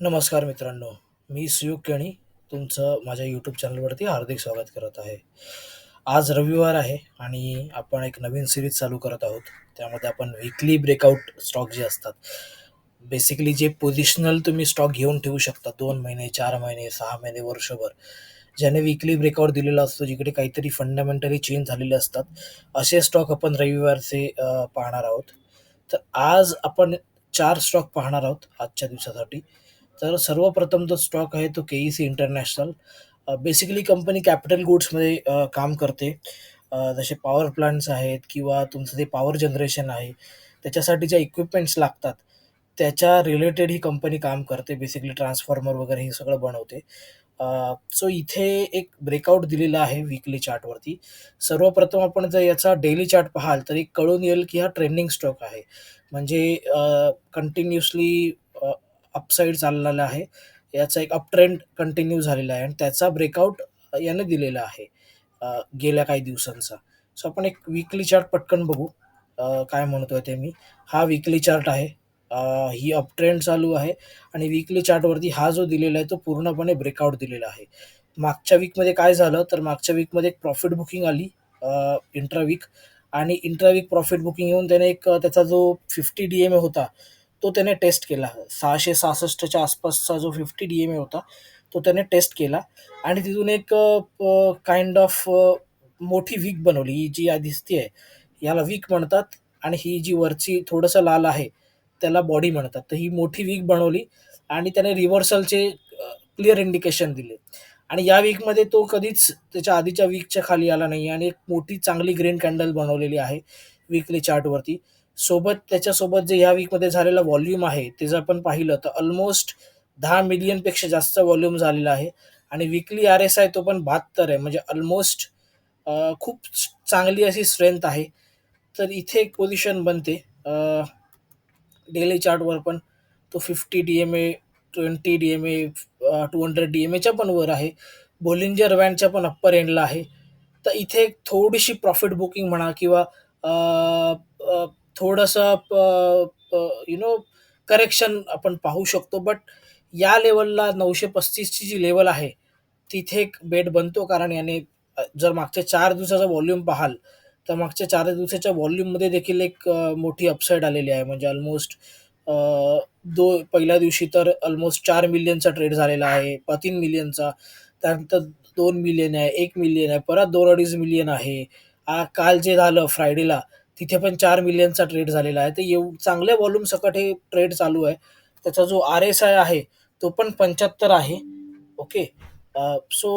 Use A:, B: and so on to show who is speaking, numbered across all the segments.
A: नमस्कार मित्रांनो, मी सुयोग केणी तुमचं माझ्या यूट्यूब चॅनलवरती हार्दिक स्वागत करत आहे. आज रविवार आहे आणि आपण एक नवीन सिरीज चालू करत आहोत. त्यामध्ये आपण विकली ब्रेकआउट स्टॉक जे असतात, बेसिकली जे पोझिशनल तुम्ही स्टॉक घेऊन ठेवू शकता दोन महिने, चार महिने, सहा महिने, वर्षभर, ज्याने विकली ब्रेकआउट दिलेला असतो, जिकडे काहीतरी फंडामेंटली चेंज झालेले असतात, असे स्टॉक आपण रविवारचे पाहणार आहोत. तर आज आपण चार स्टॉक पाहणार आहोत आजच्या दिवसासाठी. तर सर्वप्रथम जो स्टॉक आहे तो KEC international. Basically company capital गुड्समध्ये काम करते. जसे पॉवर प्लांट्स आहेत किंवा तुमचं जे पॉवर जनरेशन आहे, त्याच्यासाठी ज्या इक्विपमेंट्स लागतात, त्याच्या रिलेटेड ही कंपनी काम करते. बेसिकली ट्रान्सफॉर्मर वगैरे हे सगळं बनवते. सो इथे एक ब्रेकआउट दिलेला आहे विकली चार्टवरती. सर्वप्रथम आपण जर याचा डेली चार्ट पाहाल, तर एक कळून येईल की हा ट्रेंडिंग स्टॉक आहे. म्हणजे कंटिन्युअसली अपसाईड चाललेला आहे. याचा एक अपट्रेंड कंटिन्यू झालेला आहे आणि त्याचा ब्रेकआउट याने दिलेला आहे गेल्या काही दिवसांचा. सो आपण एक वीकली चार्ट पटकन बघू. काय काय म्हणतोय ते मी. हा वीकली चार्ट आहे. ही अपट्रेंड चालू आहे आणि वीकली चार्टवरती हा जो दिलेला आहे, तो पूर्णपणे ब्रेकआउट दिलेला आहे. मागच्या वीकमध्ये काय झालं, तर मागच्या वीकमध्ये एक प्रॉफिट बुकिंग आली इंट्रा वीक आणि इंट्रा वीक प्रॉफिट बुकिंग येऊन त्याने एक त्याचा जो 50 डी-एम-ए होता, तो त्याने टेस्ट केला. सहाशे सहासष्टच्या आसपासचा जो 50 डी-एम-ए होता, तो त्याने टेस्ट केला आणि तिथून एक काइंड ऑफ मोठी वीक बनवली. ही जी दिसतीये, याला वीक म्हणतात आणि ही जी वरची थोडंसं लाल आहे, त्याला बॉडी म्हणतात. तर ही मोठी वीक बनवली आणि त्याने रिव्हर्सलचे क्लिअर इंडिकेशन दिले आणि या वीकमध्ये तो कधीच त्याच्या आधीच्या वीकच्या खाली आला नाही आणि एक मोठी चांगली ग्रीन कॅन्डल बनवलेली आहे वीकली चार्टवरती. सोबत त्याच्यासोबत जे या वीकमध्ये झालेला व्हॉल्यूम आहे, ते जर आपण पाहिलं तर ऑलमोस्ट दहा मिलियनपेक्षा जास्त व्हॉल्यूम झालेला आहे आणि विकली आर-एस-आय तो पण 72 आहे. म्हणजे ऑलमोस्ट खूप चांगली अशी स्ट्रेंथ आहे. तर इथे एक पोझिशन बनते. डेली चार्टवर पण तो 50 डी-एम-ए, 20 डी-एम-ए, टू हंड्रेड डी-एम-एच्या पण वर आहे. बोलिंजर वॅनच्या पण अप्पर एंडला आहे. तर इथे एक थोडीशी प्रॉफिट बुकिंग म्हणा किंवा थोडंसं प प यू नो करेक्शन आपण पाहू शकतो. बट या लेव्हलला 935 ची जी लेव्हल आहे, तिथे एक बेट बनतो. कारण याने अ, जर मागच्या 4 दिवसाचा व्हॉल्यूम पाहाल, तर मागच्या 4 दिवसाच्या व्हॉल्यूममध्ये देखील एक अ, मोठी अपसाईड आलेली आहे. म्हणजे ऑलमोस्ट अ, दो पहिल्या दिवशी तर ऑलमोस्ट चार मिलियनचा ट्रेड झालेला आहे. तीन मिलियनचा, त्यानंतर दोन मिलियन आहे, एक मिलियन आहे, परत 2-2.5 मिलियन आहे. आ, काल जे झालं फ्रायडेला, तिथे पण चार मिलियनचा ट्रेड झालेला आहे. तर एव चांगल्या व्हॉल्यूम सकट हे ट्रेड चालू आहे. त्याचा जो आर-एस-आय आहे, तो पण 75 आहे. ओके. सो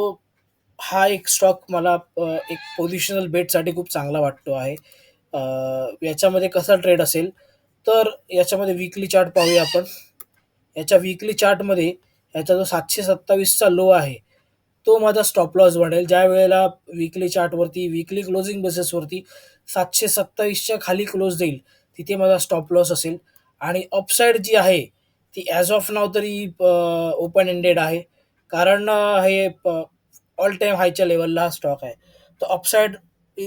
A: हा एक स्टॉक मला एक पोझिशनल बेटसाठी खूप चांगला वाटतो आहे. याच्यामध्ये कसा ट्रेड असेल, तर याच्यामध्ये विकली चार्ट पाहूया आपण. याच्या विकली चार्टमध्ये याचा जो सातशे सत्तावीसचा लो आहे, तो माझा स्टॉप लॉस बनेल. ज्या वेळेला विकली चार्टवरती, विकली क्लोजिंग बेसिसवरती सातशे सत्तावीसच्या खाली क्लोज देईल, तिथे माझा स्टॉप लॉस असेल आणि अपसाईड जी आहे, ती ॲज ऑफ नाव तरी ओपन एंडेड आहे. कारण हे प ऑल टाईम हायच्या लेवलला हा स्टॉक आहे. तर अपसाईड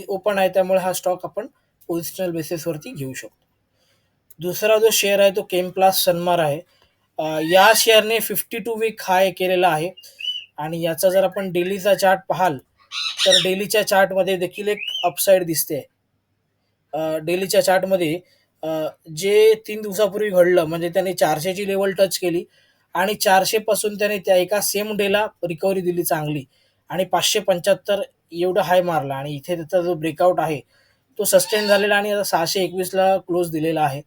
A: ओपन आहे, त्यामुळे हा स्टॉक आपण पोझिशनल बेसिसवरती घेऊ शकतो. दुसरा जो शेअर आहे, तो केमप्लास्ट सन्मार आहे. या शेअरने 52 वीक हाय केलेला आहे आणि याचा जर आपण डेलीचा चार्ट पाहाल, तर डेलीच्या चार्टमध्ये देखील एक अपसाईड दिसते. अ, डेलीच्या चार्टमध्ये अ, जे 3 दिवसापूर्वी घडलं, म्हणजे त्याने 400 ची लेव्हल टच केली आणि 400 पासून त्याने त्या एका सेम डेला रिकव्हरी दिली चांगली आणि 575 एवढा हाय मारला आणि इथे त्याचा जो ब्रेकआउट आहे, तो सस्टेन झालेला आणि आता सहाशे एकवीसला क्लोज दिलेला आहे.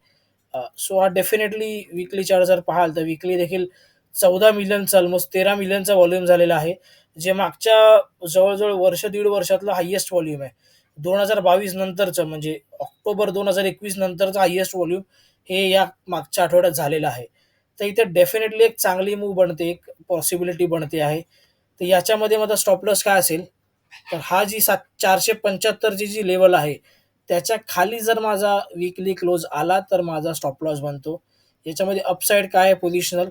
A: अ, सो हा डेफिनेटली वीकली चार्ट जर पाहाल, तर वीकली देखील 14 मिलियनचा अल्मोस्ट 13 मिलियनचा व्हॉल्यूम झालेला आहे. जे मागच्या जवळ-जवळ वर्ष दीड वर्षातलं हायेस्ट व्हॉल्यूम आहे. 2022 नंतरचं म्हणजे ऑक्टोबर 2021 नंतरचं हायेस्ट व्हॉल्यूम हे या मागच्या आठवड्यात झालेलं आहे. तर इथे डेफिनेटली एक चांगली मूव्ह बनते, एक पॉसिबिलिटी बनते आहे. तर याच्यामध्ये माझा स्टॉपलॉस काय असेल, तर हा जी सात चारशे पंच्याहत्तरची जी लेवल आहे, त्याच्याखाली जर माझा वीकली क्लोज आला, तर माझा स्टॉपलॉस बनतो. याच्यामध्ये अपसाईड काय आहे पोझिशनल,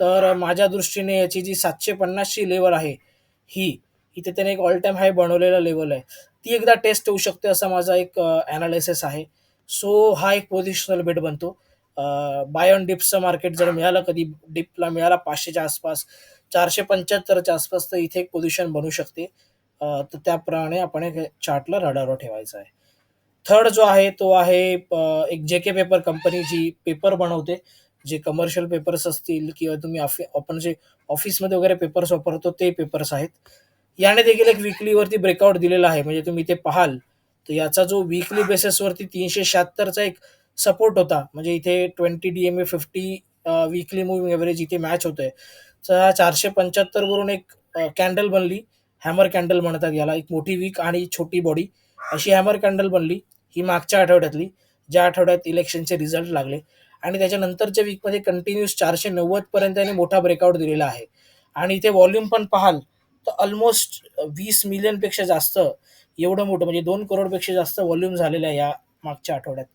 A: तर माझ्या दृष्टीने याची जी सातशे पन्नासची लेवल आहे, ही इथे त्याने एक ऑल टाईम हाय बनवलेला लेवल आहे. ती एकदा टेस्ट होऊ शकते, असा माझा एक ॲनालिसिस आहे. सो हा एक पोझिशनल बेट बनतो. बाय ऑन डिप्सचं मार्केट जर मिळालं कधी डिपला मिळाला पाचशेच्या आसपास चारशे पंच्याहत्तरच्या आसपास तर इथे एक पोझिशन बनू शकते. तर त्याप्रमाणे आपण एक चार्टला रडारवर ठेवायचा आहे. थर्ड जो आहे तो आहे एक जे के पेपर कंपनी जी पेपर बनवते. जे कमर्शियल पेपर्स असतील किंवा तुम्ही ऑफि आपण जे ऑफिसमध्ये वगैरे पेपर्स वापरतो ते पेपर्स आहेत. याने देखील एक विकलीवरती ब्रेकआउट दिलेला आहे. म्हणजे तुम्ही ते पाहाल तर याचा जो विकली बेसिसवरती तीनशे शहात्तरचा एक सपोर्ट होता. म्हणजे इथे twenty D M A fifty weekly moving average इथे मॅच होतोय. तर हा चारशे पंच्याहत्तर वरून एक कॅन्डल बनली. हॅमर कॅन्डल म्हणतात याला. एक मोठी वीक आणि छोटी बॉडी अशी हॅमर कॅन्डल बनली. ही मागच्या आठवड्यातली ज्या आठवड्यात इलेक्शनचे रिझल्ट लागले. आणि त्याच्यानंतरच्या वीकमध्ये कंटिन्यूस चारशे नव्वदपर्यंत याने मोठा ब्रेकआउट दिलेला आहे. आणि इथे व्हॉल्यूम पण पाहाल ऑलमोस्ट वीस मिलियनपेक्षा जास्त एवढं मोठं म्हणजे दोन करोडपेक्षा जास्त व्हॉल्यूम झालेलं आहे या मागच्या आठवड्यात.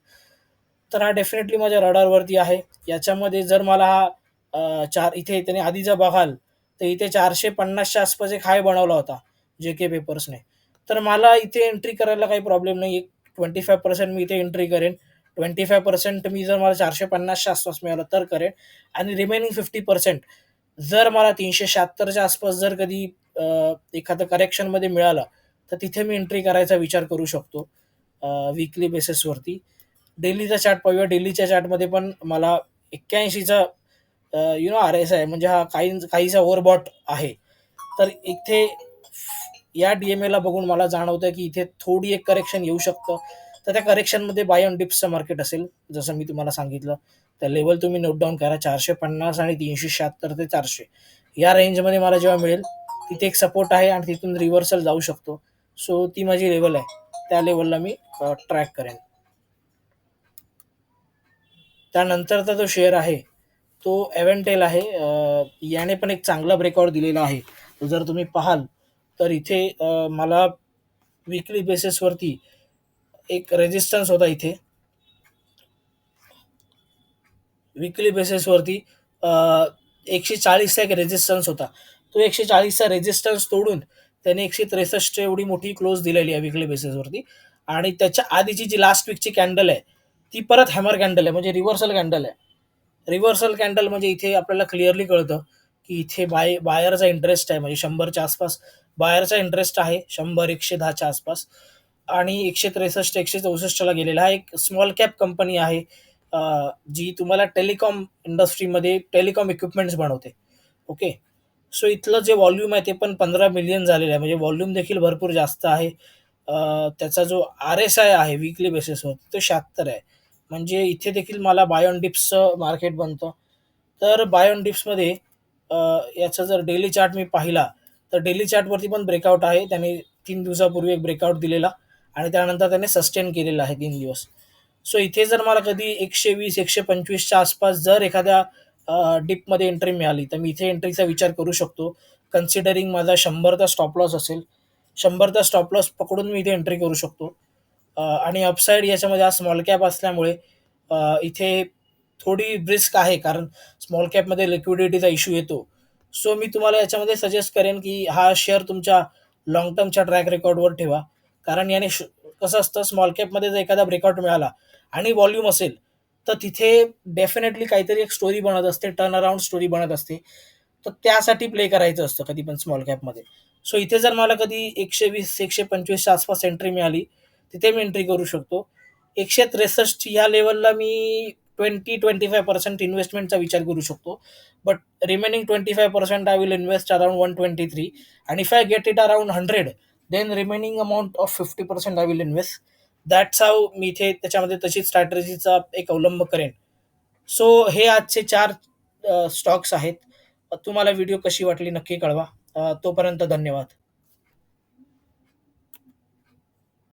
A: तर हा डेफिनेटली माझ्या रडारवरती आहे. याच्यामध्ये जर मला हा चार इथे त्याने आधी जर बघाल तर इथे चारशे पन्नासच्या आसपास एक हाय बनवला होता जे के पेपर्सने तर मला इथे एंट्री करायला काही प्रॉब्लेम नाही. एक ट्वेंटी फाय पर्सेंट मी इथे एंट्री करेन. ट्वेंटी फाय पर्सेंट मी जर मला चारशे पन्नासच्या आसपास मिळालं तर करेन. आणि रिमेनिंग फिफ्टी पर्सेंट जर मला तीनशे शहात्तरच्या आसपास जर कधी एखादं करेक्शनमध्ये मिळालं तर तिथे मी एंट्री करायचा विचार करू शकतो विकली बेसिसवरती डेलीचा चार्ट पाहूया. डेलीच्या चार्टमध्ये पण मला एक्क्याऐंशीचा you know R S I म्हणजे हा काही काहीचा ओव्हरबॉट आहे. तर इथे या डी एम एला बघून मला जाणवतं की इथे थोडी एक करेक्शन येऊ शकतं. तर त्या करेक्शनमध्ये बाय ऑन डिप्सचं मार्केट असेल जसं मी तुम्हाला सांगितलं. त्या लेवल तुम्ही नोट डाऊन करा. चारशे पन्नास आणि तीनशे शहात्तर ते चारशे. या रेंजमध्ये मला जेव्हा मिळेल तिथे एक सपोर्ट आहे आणि तिथून रिव्हर्सल जाऊ शकतो. सो ती माझी लेवल आहे. त्या लेवलला मी ट्रॅक करेन. त्यानंतरचा जो शेअर आहे तो एव्हेंटेल आहे. याने पण एक चांगला ब्रेकआउट दिलेला आहे. जर तुम्ही पाहाल तर इथे मला विकली बेसिसवरती एक रेजिस्टन्स होता इथे. विकली बेसिसवरती एकशे चाळीसचा एक रेजिस्टन्स होता. तो एकशे चाळीसचा रेजिस्टन्स तोडून त्याने एकशे त्रेसष्ट एवढी मोठी क्लोज दिलेली आहे विकली बेसिसवरती आणि त्याच्या आधीची जी लास्ट वीकची कॅन्डल आहे ती परत हॅमर कॅन्डल आहे म्हणजे रिव्हर्सल कॅन्डल आहे. रिव्हर्सल कॅन्डल म्हणजे इथे आपल्याला क्लिअरली कळतं की इथे बाय बायरचा इंटरेस्ट आहे म्हणजे शंभरच्या आसपास बायरचा इंटरेस्ट आहे शंभर एकशे दहाच्या आसपास. आणि एकशे त्रेसष्ट एकशे चौसष्टला गेलेला हा एक स्मॉल कॅप कंपनी आहे जी तुम्हाला टेलिकॉम इंडस्ट्रीमध्ये टेलिकॉम इक्विपमेंट्स बनवते. ओके सो इथलं जे व्हॉल्यूम आहे ते पण पंधरा मिलियन झालेलं आहे. म्हणजे व्हॉल्यूम देखील भरपूर जास्त आहे. त्याचा जो आर एस आय आहे विकली बेसिसवर तो शहात्तर आहे. म्हणजे इथे देखील मला बायोन डिप्सचं मार्केट बनतं. तर बायोन डिप्समध्ये याचा जर डेली चार्ट मी पाहिला तर डेली चार्टवरती पण ब्रेकआउट आहे. त्याने तीन दिवसापूर्वी एक ब्रेकआउट दिलेला आणि त्यानंतर त्याने सस्टेन केलेला आहे तीन दिवस. सो इथे जर मला कधी एकशे वीस एकशे पंचवीसच्या आसपास जर एखाद्या डिपमध्ये एंट्री मिळाली. तर मी इथे एंट्रीचा विचार करू शकतो. कन्सिडरिंग माझा शंभरचा स्टॉप लॉस असेल शंभरचा स्टॉप लॉस पकडून मी इथे एंट्री करू शकतो. आणि अपसाईड याच्यामध्ये हा स्मॉल कॅप असल्यामुळे इथे थोडी रिस्क आहे कारण स्मॉल कॅपमध्ये लिक्विडिटीचा इश्यू येतो. सो मी तुम्हाला याच्यामध्ये सजेस्ट करेन की हा शेअर तुमच्या लाँग टर्मच्या ट्रॅक रेकॉर्डवर ठेवा. कारण याने कसं असतं स्मॉल कॅपमध्ये जर एखादा ब्रेकआउट मिळाला आणि व्हॉल्यूम असेल तर तिथे डेफिनेटली काहीतरी एक स्टोरी बनत असते टर्न अराउंड स्टोरी बनत असते. तर त्यासाठी प्ले करायचं असतं कधी पण स्मॉल कॅपमध्ये सो इथे जर मला कधी एकशे वीस एकशे पंचवीसच्या आसपास एंट्री मिळाली तिथे मी एंट्री करू शकतो. एकशे त्रेसष्ट ह्या लेवलला मी ट्वेंटी ट्वेंटी फाय पर्सेंट इन्व्हेस्टमेंटचा विचार करू शकतो. But remaining twenty five percent I will invest around one twenty three आणि if I get it around hundred then remaining amount of fifty percent I will invest that's how मी इथे त्याच्यामध्ये तशी स्ट्रॅटजीचा एक अवलंब करेन. सो हे आजचे चार स्टॉक्स आहेत. तुम्हाला व्हिडिओ कशी वाटली नक्की कळवा. तोपर्यंत धन्यवाद.